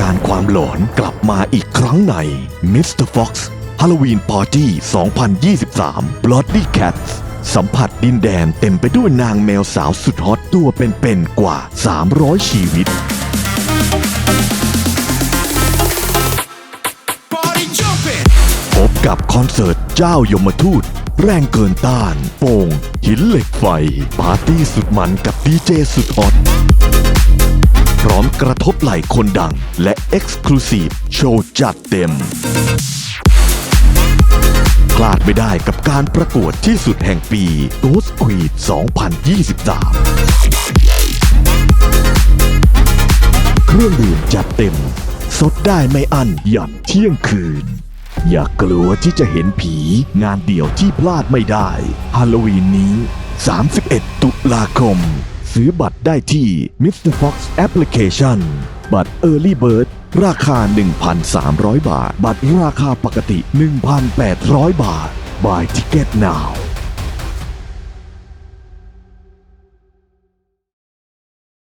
การความหลอนกลับมาอีกครั้งใน Mr. Fox Halloween Party 2023 Bloody Cats สัมผัสดินแดนเต็มไปด้วยนางแมวสาวสุดฮอตตัวเป็นๆกว่า 300 ชีวิต พบกับคอนเสิร์ตเจ้ายมทูต แรงเกินต้าน โป่ง หินเหล็กไฟ ปาร์ตี้สุดมันกับดีเจสุดฮอต กระทบไหล่คนดัง และ Exclusive โชว์จัดเต็ม พลาดไม่ได้กับการประกวดที่สุดแห่งปี Ghost Queen 2023 เครื่องดื่มจัดเต็ม สดได้ไม่อั้นยันเที่ยงคืน อย่ากลัวที่จะเห็นผีงานเดี่ยวที่พลาดไม่ได้ฮาโลวีนนี้ 31 ตุลาคม ซื้อบัตรได้ที่ Mr. Fox Application บัตร Early Bird ราคา 1,300 บาท บัตรราคาปกติ 1,800 บาท Buy Ticket Now